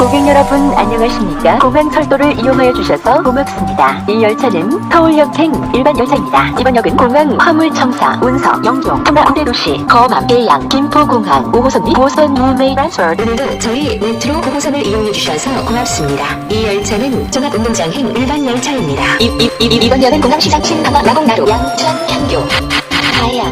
고객 여러분 안녕하십니까? 공항 철도를 이용하여 주셔서 고맙습니다. 이 열차는 서울역행 일반 열차입니다. 이번 역은 공항 화물청사, 운석, 영종, 청라 우대도시, 거암, 계양, 김포공항, 5호선 및 5호선 무메이 트랜스퍼 오늘도 저희 메트로 5호선을 이용해 주셔서 고맙습니다. 이 열차는 종합운동장행 일반 열차입니다. 이, 이, 이, 이번 역은 공항시장 신강화 마곡나루 양천 향교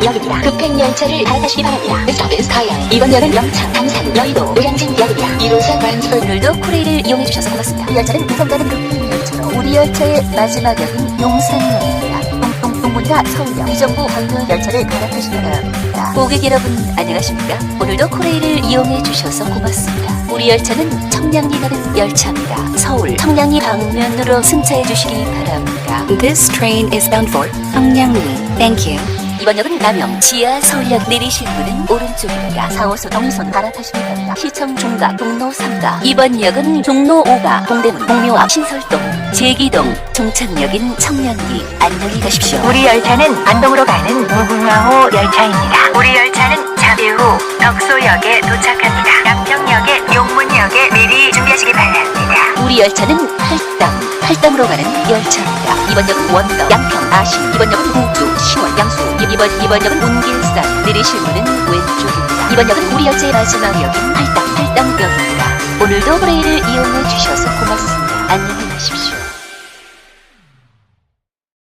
역입니다. 급행 열차를 갈아타시기 바랍니다. Stop is 가양. 이번 역은 영창, 당산, 여의도, 노량진 역입니다. 1호선 트랜스퍼 오늘도 코레일을 이용해 주셔서 고맙습니다. 이 열차는 우선 가는 급행 열차로 우리 열차의 마지막 역은 용산역입니다. 동- 동문이나 서울역, 비정부 방면 열차를 갈아타시기 바랍니다. 고객 여러분 안녕하십니까? 오늘도 코레일을 이용해 주셔서 고맙습니다. 우리 열차는 청량리 가는 열차입니다. 서울 청량리 방면으로 승차해 주시기 바랍니다. This train is bound for Pyongyang. Thank you. 이번 역은 남영 지하 서울역 내리실 분은 오른쪽입니다. 4호선 동선 갈아타시기 바랍니다. 시청 중각 종로 3가 이번 역은 종로 5가 동대문 동묘 신설동 제기동 종착역인 청량리 안녕히 가십시오. 우리 열차는 안동으로 가는 무궁화호 열차입니다. 우리 열차는 잠시 후 덕소역에 도착합니다. 양평역에 용문역에 미리 준비하시기 바랍니다. 우리 열차는 팔당 팔당으로 가는 열차입니다. 이번 역은 원덕, 양평, 아시. 이번 역은 우주, 양수. 이- 이번 이번 역은 운길산. 내리실 문은 왼쪽입니다. 이번 역은 우리 열차의 마지막 역인 팔당, 팔당역입니다. 오늘도 브레일을 이용해 주셔서 고맙습니다. 안녕히 가십시오.